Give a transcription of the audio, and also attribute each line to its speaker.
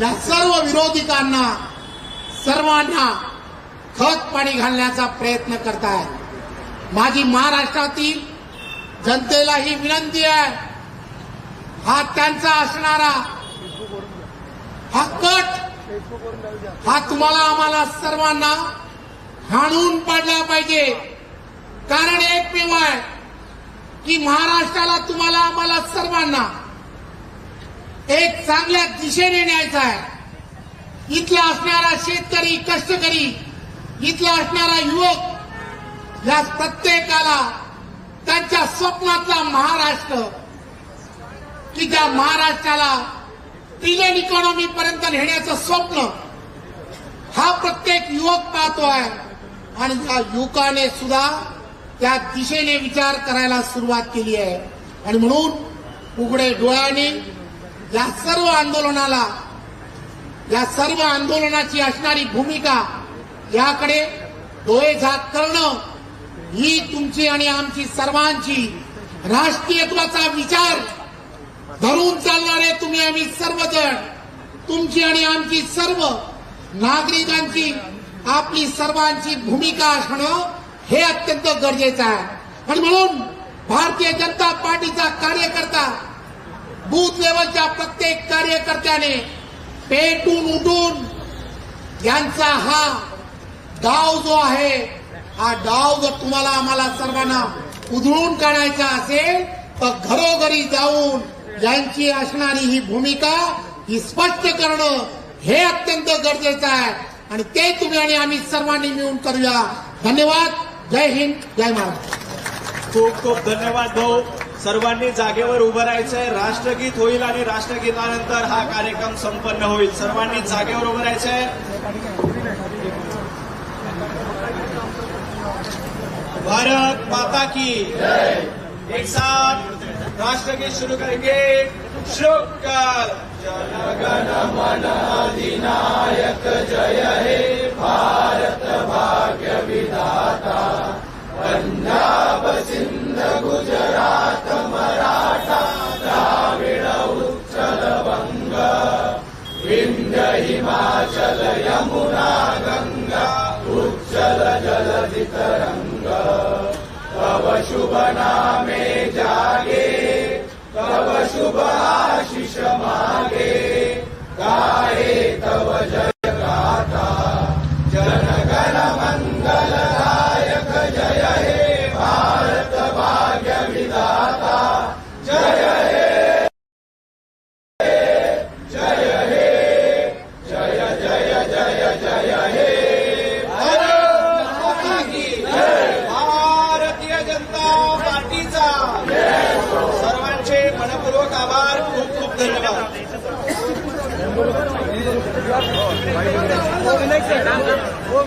Speaker 1: या सर्व विरोधिकांना सर्वांना खत पाणी घालण्याचा प्रयत्न करतायत माझी महाराष्ट्रातील जनतेला ही विनंती आहे. हा त्यांचा असणारा हा कट हा तुम्हाला आम्हाला सर्वांना हाणून पाडला पाहिजे. कारण एकमेव आहे की महाराष्ट्राला तुम्हाला आम्हाला सर्वांना एक चांगल्या दिशेने न्यायचा आहे. इथला असणारा शेतकरी कष्टकरी इथला असणारा युवक या प्रत्येकाला त्यांच्या स्वप्नातला महाराष्ट्र की ज्या महाराष्ट्राला ट्रिलियन इकॉनॉमी पर्यंत नेण्याचं स्वप्न हा प्रत्येक युवक पाहतो आहे. आणि त्या युवकाने सुद्धा त्या दिशेने विचार करायला सुरुवात केली आहे. आणि म्हणून उघडे डोळ्याने या सर्व आंदोलनाला या सर्व आंदोलनाची असणारी भूमिका याकडे डोळे झाक करणं ही तुमची आणि आमची सर्वांची राष्ट्रीयत्वाचा विचार धरून चालणारे तुम्ही आम्ही सर्वजण तुमची आणि आमची सर्व नागरिकांची आपली सर्वांची भूमिका असणं हे अत्यंत गरजेचं आहे. आणि म्हणून भारतीय जनता पार्टीचा कार्यकर्ता लेवलच्या प्रत्येक कार्यकर्त्याने पेटून उठून यांचा हा डाव जो आहे हा डाव जर तुम्हाला आम्हाला सर्वांना उधळून काढायचा असेल तर घरोघरी जाऊन यांची असणारी ही भूमिका ही स्पष्ट करणं हे अत्यंत गरजेचं आहे. आणि ते तुम्ही आणि आम्ही सर्वांनी मिळून करूया. धन्यवाद. जय हिंद. जय महाराष्ट्र.
Speaker 2: खूप खूप धन्यवाद भाऊ. सर्वांनी जागेवर उभं राहायचंय. राष्ट्रगीत होईल आणि राष्ट्रगीतानंतर हा कार्यक्रम संपन्न होईल. सर्वांनी जागेवर उभं राहायचंय. भारत माता की एक साथ राष्ट्रगीत शुरू करेंगे. हिमाचल यमुना गंगा उज्जल जलधि तरंग तव शुभ नामे जागे
Speaker 3: तव शुभ आशिष मागे गाये तव जय गाता जन हो